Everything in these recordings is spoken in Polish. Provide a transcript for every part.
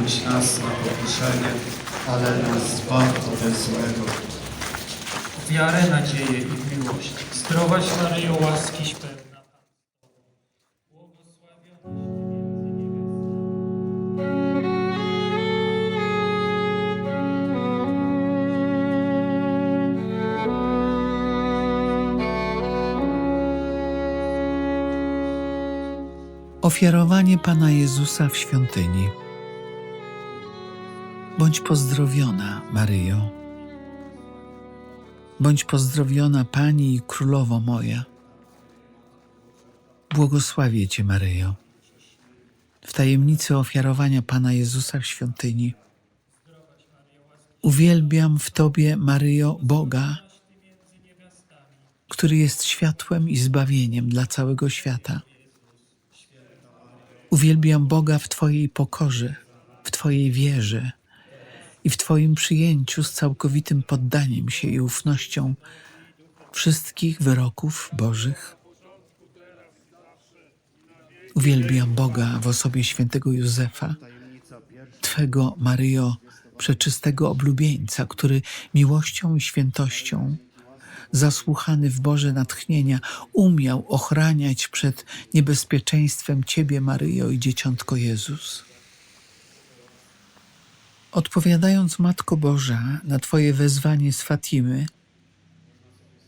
budź nas na pokuszenie, ale nas zbaw ode złego. wiarę, nadzieję i miłość. Zdrowaś Maryjo, łaskiś pełna. Ofiarowanie Pana Jezusa w świątyni. Bądź pozdrowiona, Maryjo. Bądź pozdrowiona Pani i Królowo moja. Błogosławię Cię, Maryjo. W tajemnicy ofiarowania Pana Jezusa w świątyni. Uwielbiam w Tobie, Maryjo, Boga, który jest światłem i zbawieniem dla całego świata. Uwielbiam Boga w Twojej pokorze, w Twojej wierze i w Twoim przyjęciu z całkowitym poddaniem się i ufnością wszystkich wyroków Bożych. Uwielbiam Boga w osobie świętego Józefa, Twego, Maryjo, przeczystego oblubieńca, który miłością i świętością zasłuchany w Boże natchnienia, umiał ochraniać przed niebezpieczeństwem Ciebie, Maryjo i Dzieciątko Jezus. Odpowiadając, Matko Boża, na Twoje wezwanie z Fatimy,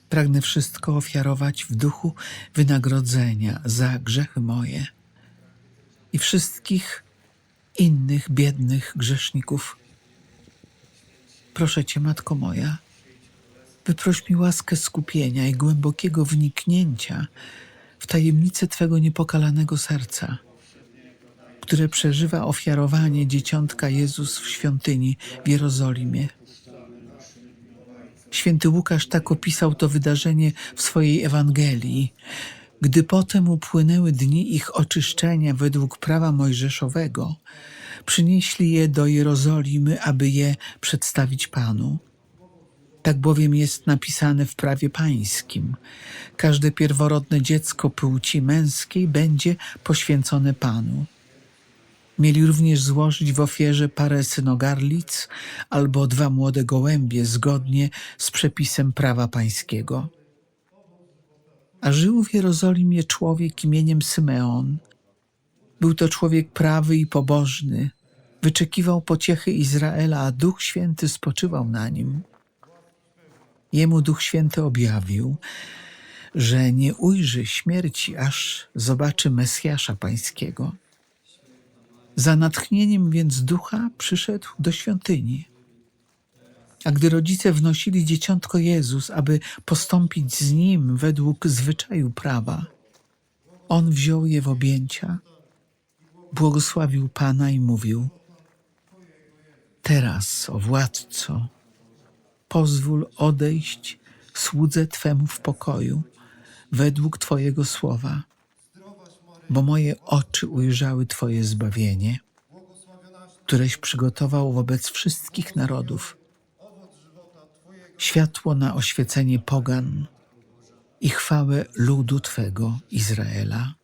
pragnę wszystko ofiarować w duchu wynagrodzenia za grzechy moje i wszystkich innych biednych grzeszników. Proszę Cię, Matko moja, Wyproś mi łaskę skupienia i głębokiego wniknięcia w tajemnicę Twego niepokalanego serca, które przeżywa ofiarowanie dzieciątka Jezus w świątyni w Jerozolimie. Święty Łukasz tak opisał to wydarzenie w swojej Ewangelii. Gdy potem upłynęły dni ich oczyszczenia według prawa mojżeszowego, przynieśli je do Jerozolimy, aby je przedstawić Panu. Tak bowiem jest napisane w prawie pańskim. Każde pierworodne dziecko płci męskiej będzie poświęcone Panu. Mieli również złożyć w ofierze parę synogarlic albo dwa młode gołębie zgodnie z przepisem prawa pańskiego. A żył w Jerozolimie człowiek imieniem Symeon. Był to człowiek prawy i pobożny. Wyczekiwał pociechy Izraela, a Duch Święty spoczywał na nim. Jemu Duch Święty objawił, że nie ujrzy śmierci, aż zobaczy Mesjasza Pańskiego. Za natchnieniem więc Ducha przyszedł do świątyni. A gdy rodzice wnosili dzieciątko Jezus, aby postąpić z nim według zwyczaju prawa, on wziął je w objęcia, błogosławił Pana i mówił: Teraz, o władco, pozwól odejść słudze Twemu w pokoju, według Twojego słowa, bo moje oczy ujrzały Twoje zbawienie, któreś przygotował wobec wszystkich narodów, światło na oświecenie pogan i chwałę ludu Twego Izraela.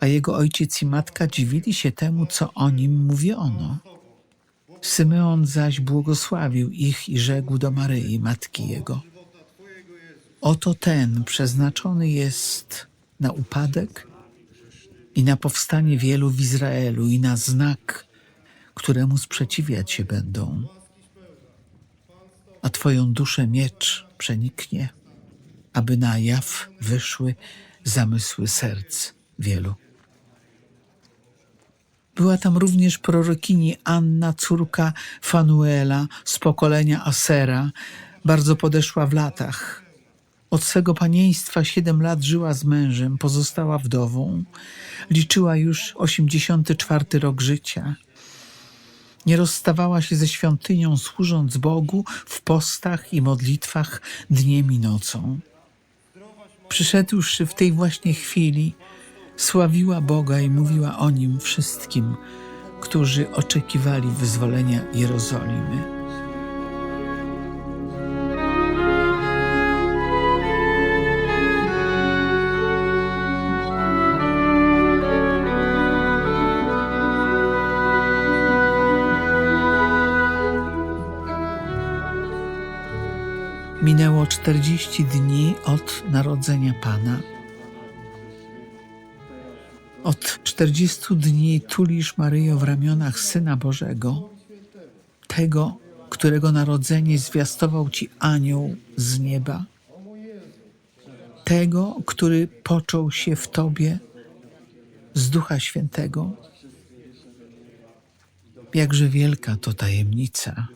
A jego ojciec i matka dziwili się temu, co o nim mówiono. Symeon zaś błogosławił ich i rzekł do Maryi, matki jego: Oto ten przeznaczony jest na upadek i na powstanie wielu w Izraelu i na znak, któremu sprzeciwiać się będą. A Twoją duszę miecz przeniknie, aby na jaw wyszły zamysły serc wielu. Była tam również prorokini Anna, córka Fanuela z pokolenia Asera, bardzo podeszła w latach. Od swego panieństwa siedem lat żyła z mężem, pozostała wdową. Liczyła już 84 rok życia. Nie rozstawała się ze świątynią, służąc Bogu w postach i modlitwach dniem i nocą. Przyszedłszy w tej właśnie chwili, sławiła Boga i mówiła o nim wszystkim, którzy oczekiwali wyzwolenia Jerozolimy. 40 dni od narodzenia Pana. Od 40 dni tulisz Maryjo w ramionach Syna Bożego, tego, którego narodzenie zwiastował Ci anioł z nieba, tego, który począł się w Tobie z Ducha Świętego. Jakże wielka to tajemnica.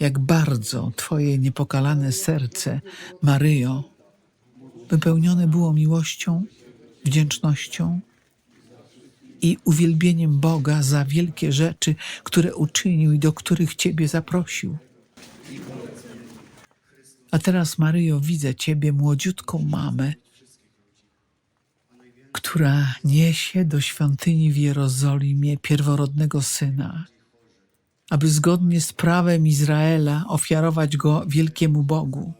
Jak bardzo Twoje niepokalane serce, Maryjo, wypełnione było miłością, wdzięcznością i uwielbieniem Boga za wielkie rzeczy, które uczynił i do których Ciebie zaprosił. A teraz, Maryjo, widzę Ciebie, młodziutką mamę, która niesie do świątyni w Jerozolimie pierworodnego syna, aby zgodnie z prawem Izraela ofiarować go wielkiemu Bogu.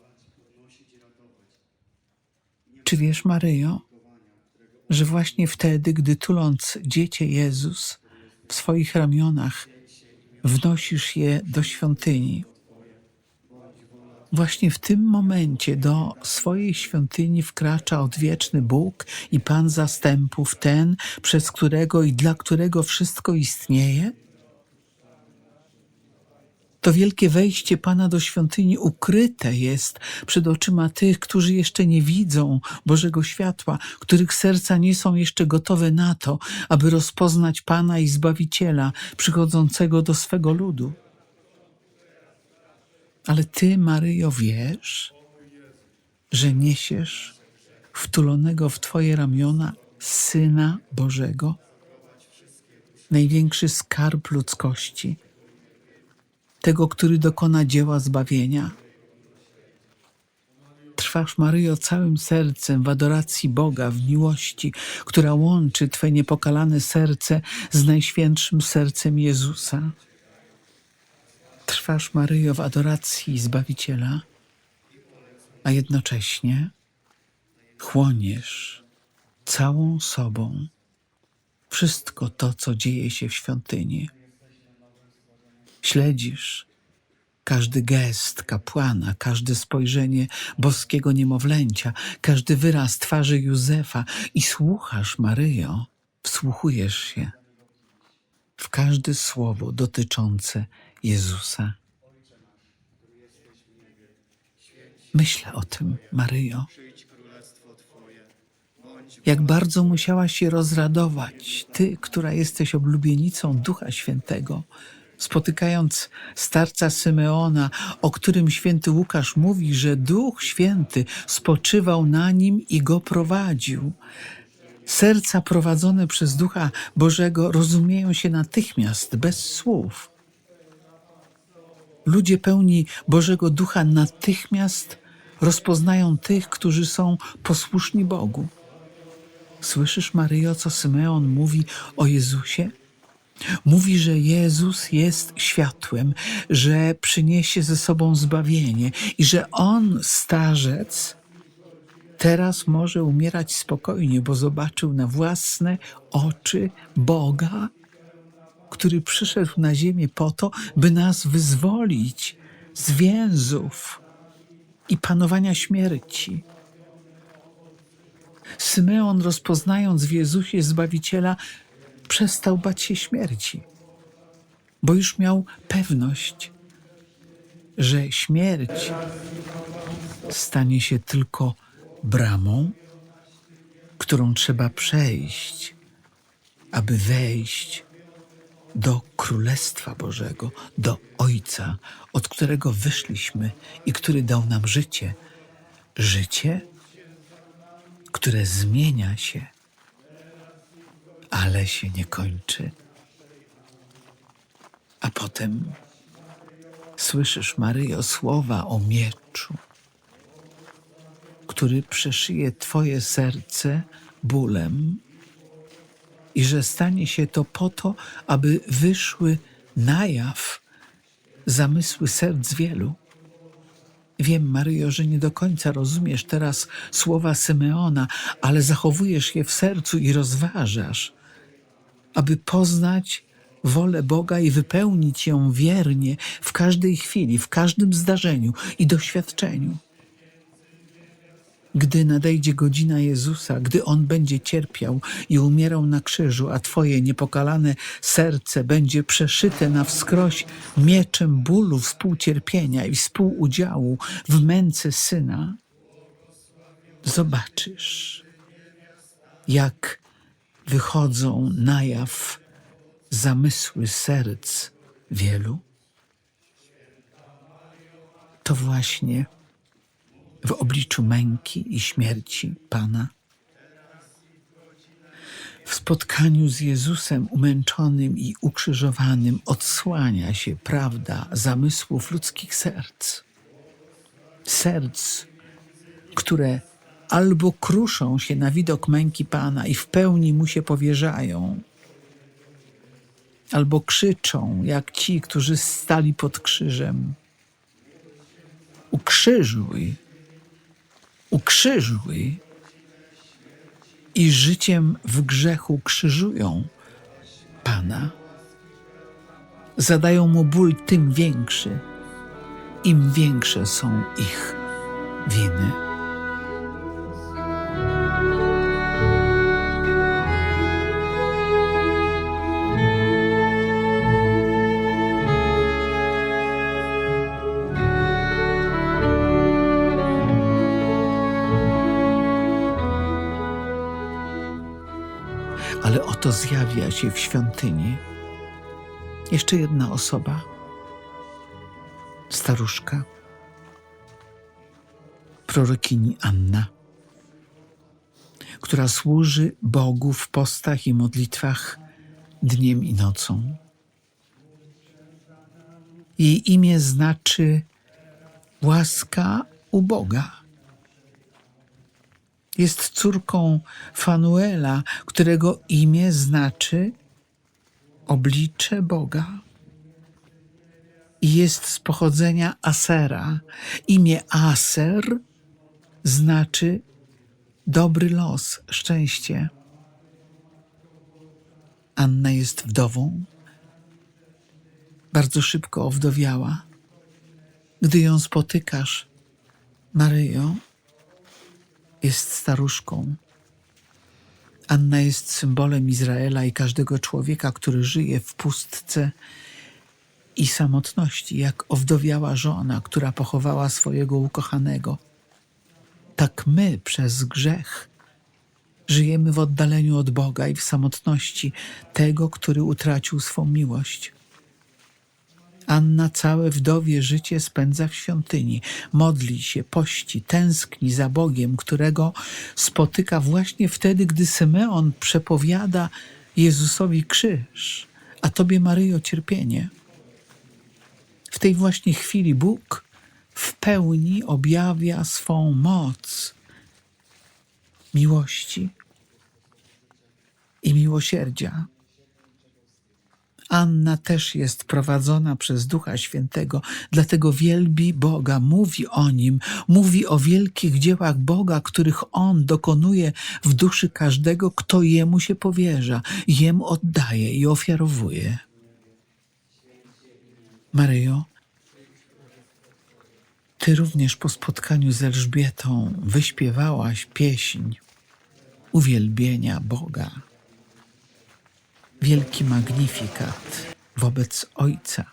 Czy wiesz, Maryjo, że właśnie wtedy, gdy tuląc dziecię Jezus w swoich ramionach, wnosisz je do świątyni, Właśnie w tym momencie do swojej świątyni wkracza odwieczny Bóg i Pan zastępów, ten, przez którego i dla którego wszystko istnieje? To wielkie wejście Pana do świątyni ukryte jest przed oczyma tych, którzy jeszcze nie widzą Bożego światła, których serca nie są jeszcze gotowe na to, aby rozpoznać Pana i Zbawiciela przychodzącego do swego ludu. Ale ty, Maryjo, wiesz, że niesiesz wtulonego w twoje ramiona Syna Bożego, największy skarb ludzkości, tego, który dokona dzieła zbawienia. Trwasz, Maryjo, całym sercem w adoracji Boga, w miłości, która łączy Twe niepokalane serce z najświętszym sercem Jezusa. Trwasz, Maryjo, w adoracji Zbawiciela, a jednocześnie chłoniesz całą sobą wszystko to, co dzieje się w świątyni. Śledzisz każdy gest kapłana, każde spojrzenie boskiego niemowlęcia, każdy wyraz twarzy Józefa i słuchasz, Maryjo, wsłuchujesz się w każde słowo dotyczące Jezusa. Myślę o tym, Maryjo. Jak bardzo musiałaś się rozradować, ty, która jesteś oblubienicą Ducha Świętego, spotykając starca Symeona, o którym święty Łukasz mówi, że Duch Święty spoczywał na nim i go prowadził. Serca prowadzone przez Ducha Bożego rozumieją się natychmiast, bez słów. Ludzie pełni Bożego Ducha natychmiast rozpoznają tych, którzy są posłuszni Bogu. Słyszysz, Maryjo, co Symeon mówi o Jezusie? Mówi, że Jezus jest światłem, że przyniesie ze sobą zbawienie i że On, starzec, teraz może umierać spokojnie, bo zobaczył na własne oczy Boga, który przyszedł na ziemię po to, by nas wyzwolić z więzów i panowania śmierci. Symeon, rozpoznając w Jezusie Zbawiciela, przestał bać się śmierci, bo już miał pewność, że śmierć stanie się tylko bramą, którą trzeba przejść, aby wejść do Królestwa Bożego, do Ojca, od którego wyszliśmy i który dał nam życie. Życie, które zmienia się, ale się nie kończy. A potem słyszysz, Maryjo, słowa o mieczu, który przeszyje Twoje serce bólem i że stanie się to po to, aby wyszły na jaw zamysły serc wielu. Wiem, Maryjo, że nie do końca rozumiesz teraz słowa Symeona, ale zachowujesz je w sercu i rozważasz, aby poznać wolę Boga i wypełnić ją wiernie w każdej chwili, w każdym zdarzeniu i doświadczeniu. Gdy nadejdzie godzina Jezusa, gdy On będzie cierpiał i umierał na krzyżu, a Twoje niepokalane serce będzie przeszyte na wskroś mieczem bólu, współcierpienia i współudziału w męce Syna, zobaczysz, jak wychodzą na jaw zamysły serc wielu. To właśnie w obliczu męki i śmierci Pana. W spotkaniu z Jezusem umęczonym i ukrzyżowanym odsłania się prawda zamysłów ludzkich serc. Serc, które albo kruszą się na widok męki Pana i w pełni mu się powierzają, albo krzyczą jak ci, którzy stali pod krzyżem. Ukrzyżuj, ukrzyżuj i życiem w grzechu krzyżują Pana. Zadają mu ból tym większy, im większe są ich winy. Ale oto zjawia się w świątyni jeszcze jedna osoba, staruszka, prorokini Anna, która służy Bogu w postach i modlitwach dniem i nocą. Jej imię znaczy łaska u Boga jest córką Fanuela, którego imię znaczy oblicze Boga. I jest z pochodzenia Asera. Imię Aser znaczy dobry los, szczęście. Anna jest wdową. Bardzo szybko owdowiała. Gdy ją spotykasz, Maryjo, jest staruszką. Anna jest symbolem Izraela i każdego człowieka, który żyje w pustce i samotności, jak owdowiała żona, która pochowała swojego ukochanego. Tak my przez grzech żyjemy w oddaleniu od Boga i w samotności tego, który utracił swą miłość. Anna całe wdowie życie spędza w świątyni, modli się, pości, tęskni za Bogiem, którego spotyka właśnie wtedy, gdy Symeon przepowiada Jezusowi krzyż, a Tobie, Maryjo, cierpienie. W tej właśnie chwili Bóg w pełni objawia swą moc miłości i miłosierdzia. Anna też jest prowadzona przez Ducha Świętego, dlatego wielbi Boga, mówi o Nim, mówi o wielkich dziełach Boga, których On dokonuje w duszy każdego, kto Jemu się powierza, Jemu oddaje i ofiarowuje. Maryjo, Ty również po spotkaniu z Elżbietą wyśpiewałaś pieśń uwielbienia Boga wielki magnifikat wobec Ojca,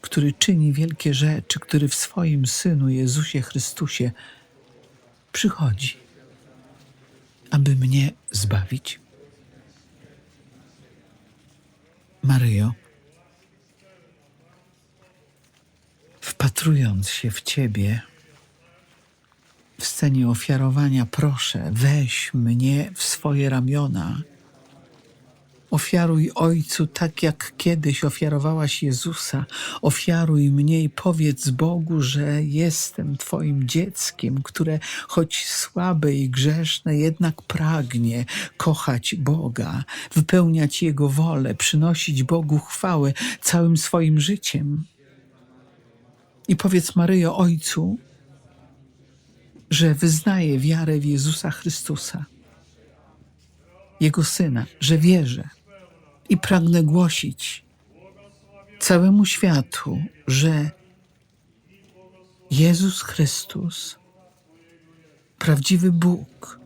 który czyni wielkie rzeczy, który w swoim Synu Jezusie Chrystusie przychodzi, aby mnie zbawić. Maryjo, wpatrując się w Ciebie, w scenie ofiarowania, proszę, weź mnie w swoje ramiona Ofiaruj Ojcu tak, jak kiedyś ofiarowałaś Jezusa. Ofiaruj mnie i powiedz Bogu, że jestem Twoim dzieckiem, które choć słabe i grzeszne, jednak pragnie kochać Boga, wypełniać Jego wolę, przynosić Bogu chwałę całym swoim życiem. I powiedz Maryjo Ojcu, że wyznaje wiarę w Jezusa Chrystusa, Jego Syna, że wierzę I pragnę głosić całemu światu, że Jezus Chrystus, prawdziwy Bóg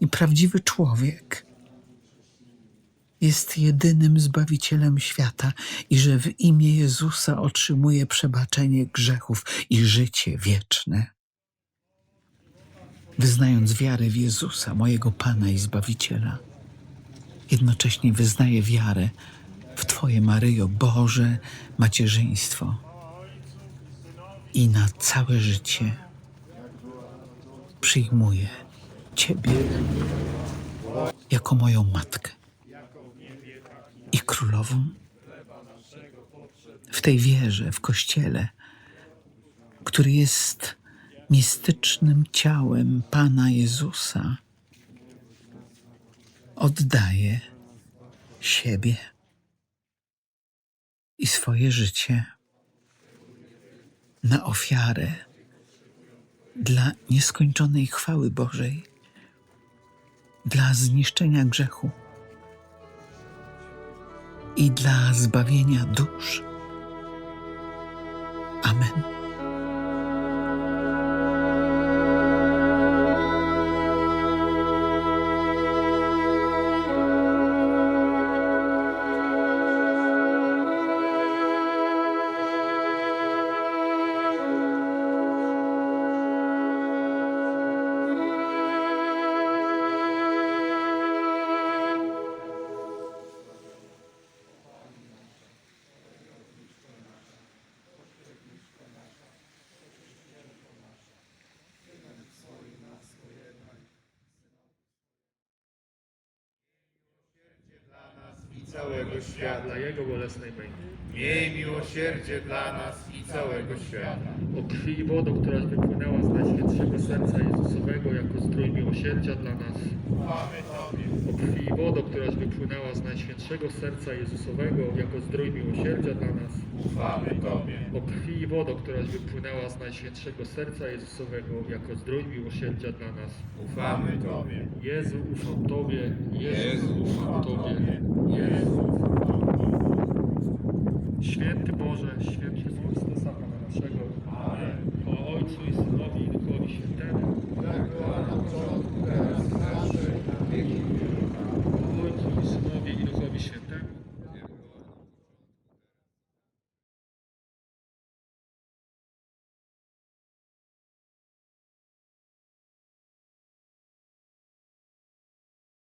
i prawdziwy człowiek, jest jedynym Zbawicielem świata i że w imię Jezusa otrzymuje przebaczenie grzechów i życie wieczne. Wyznając wiarę w Jezusa, mojego Pana i Zbawiciela, jednocześnie wyznaję wiarę w Twoje, Maryjo, Boże macierzyństwo i na całe życie przyjmuję Ciebie jako moją matkę i królową. W tej wierze, w Kościele, który jest mistycznym ciałem Pana Jezusa, oddaję siebie i swoje życie na ofiarę dla nieskończonej chwały Bożej, dla zniszczenia grzechu i dla zbawienia dusz. Amen. Całego świata. Jego bolesnej męki. Miej miłosierdzie dla nas i całego świata. O krwi i wodo, któraś wypłynęła z Najświętszego Serca Jezusowego jako zdrój miłosierdzia dla nas. Tobie. O krwi i wodo, któraś wypłynęła z Najświętszego Serca Jezusowego jako zdrój miłosierdzia dla nas. Ufamy Tobie. O krwi i wodo, któraś wypłynęła z Najświętszego Serca Jezusowego jako zdrój miłosierdzia dla nas. Ufamy Tobie. Jezu, ufam Tobie. Jezu, ufam Tobie. Jezu, ufam Tobie. Święty Boże, święty Jezus.